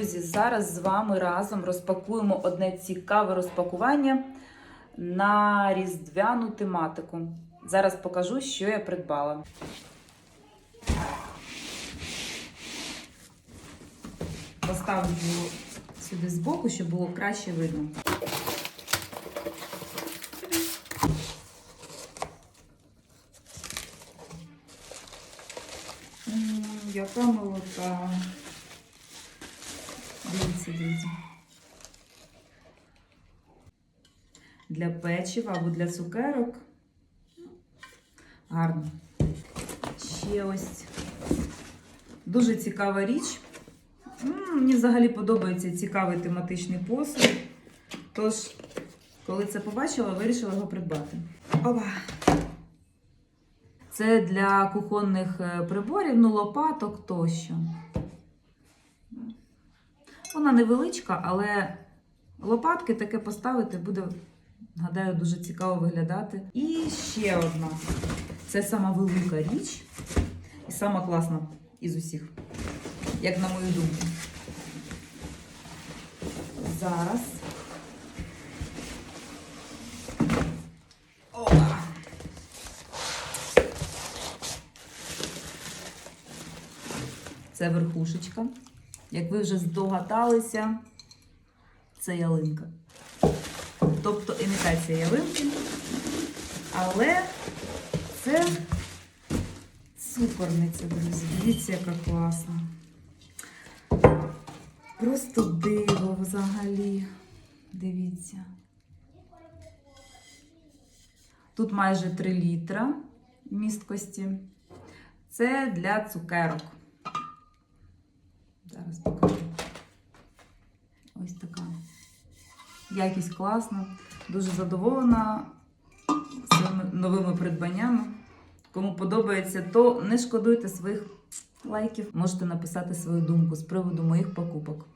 Друзі, зараз з вами разом розпакуємо одне цікаве розпакування на різдвяну тематику. Зараз покажу, що я придбала. Поставлю сюди збоку, щоб було краще видно. Яка молока. Дивіться, друзі. Для печива або для цукерок. Гарно. Ще ось дуже цікава річ. Мені взагалі подобається цікавий тематичний посуд. Тож, коли це побачила, вирішила його придбати. Опа! Це для кухонних е, приборів, ну, лопаток тощо. Вона невеличка, але лопатки таке поставити буде, гадаю, дуже цікаво виглядати. І ще одна. Це сама велика річ і сама класна із усіх, як на мою думку. Зараз. Це верхушечка. Як ви вже здогадалися, це ялинка. Тобто імітація ялинки. Але це цукорниця, друзі. Дивіться, яка класна. Просто диво взагалі. Дивіться. Тут майже 3 літра місткості. Це для цукерок. Зараз покажу. Ось така. Якість класна. Дуже задоволена своїми новими придбаннями. Кому подобається, то не шкодуйте своїх лайків. Можете написати свою думку з приводу моїх покупок.